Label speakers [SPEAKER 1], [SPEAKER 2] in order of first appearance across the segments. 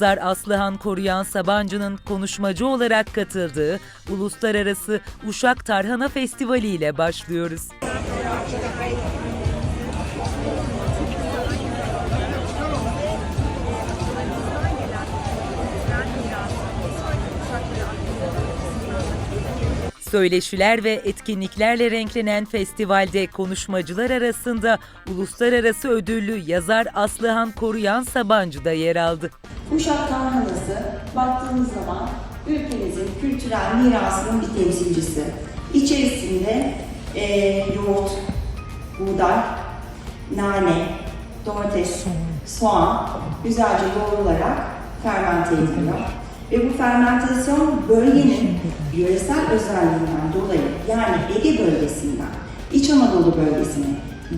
[SPEAKER 1] Yazar Aslıhan Koruyan Sabancı'nın konuşmacı olarak katıldığı Uluslararası Uşak Tarhana Festivali ile başlıyoruz. Söyleşiler ve etkinliklerle renklenen festivalde konuşmacılar arasında uluslararası ödüllü yazar Aslıhan Koruyan Sabancı da yer aldı.
[SPEAKER 2] Uşak tarhanası baktığımız zaman ülkemizin kültürel mirasının bir temsilcisi. İçerisinde eee yoğurt, buğday, nane, domates, soğan güzelce yoğrularak fermente ediliyor. Ve bu fermentasyon bölgenin yöresel özelliğinden dolayı yani Ege bölgesinden İç Anadolu bölgesine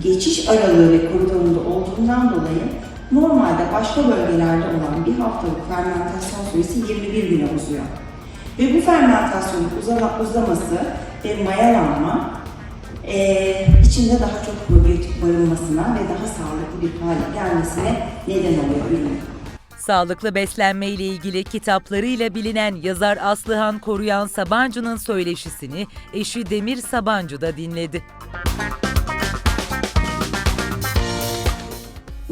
[SPEAKER 2] geçiş aralığı ve koridorunda olduğundan dolayı normalde başka bölgelerde olan haftalık fermentasyon süresi 21 güne uzuyor. Ve bu fermentasyonun uzama- uzaması ve mayalanma eee, içinde daha çok probiyotik barınmasına ve daha sağlıklı bir hale gelmesine neden oluyor ürün.
[SPEAKER 1] Sağlıklı beslenme ile ilgili kitaplarıyla bilinen yazar Aslıhan Koruyan Sabancı'nın söyleşisini eşi Demir Sabancı da dinledi.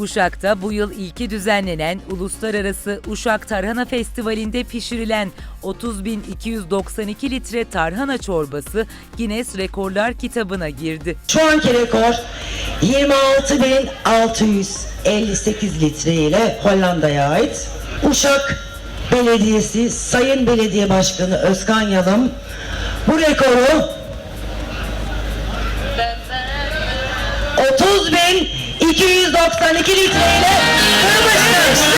[SPEAKER 1] Uşak'ta bu yıl ilki düzenlenen Uluslararası Uşak Tarhana Festivali'nde pişirilen 30.292 litre tarhana çorbası Guinness Rekorlar kitabına girdi.
[SPEAKER 3] Şu anki rekor 26.658 litre ile Hollanda'ya ait. Uşak Belediyesi Sayın Belediye Başkanı Özkan Yalım bu rekoru 30 bin 392'lik neyle kırmıştır.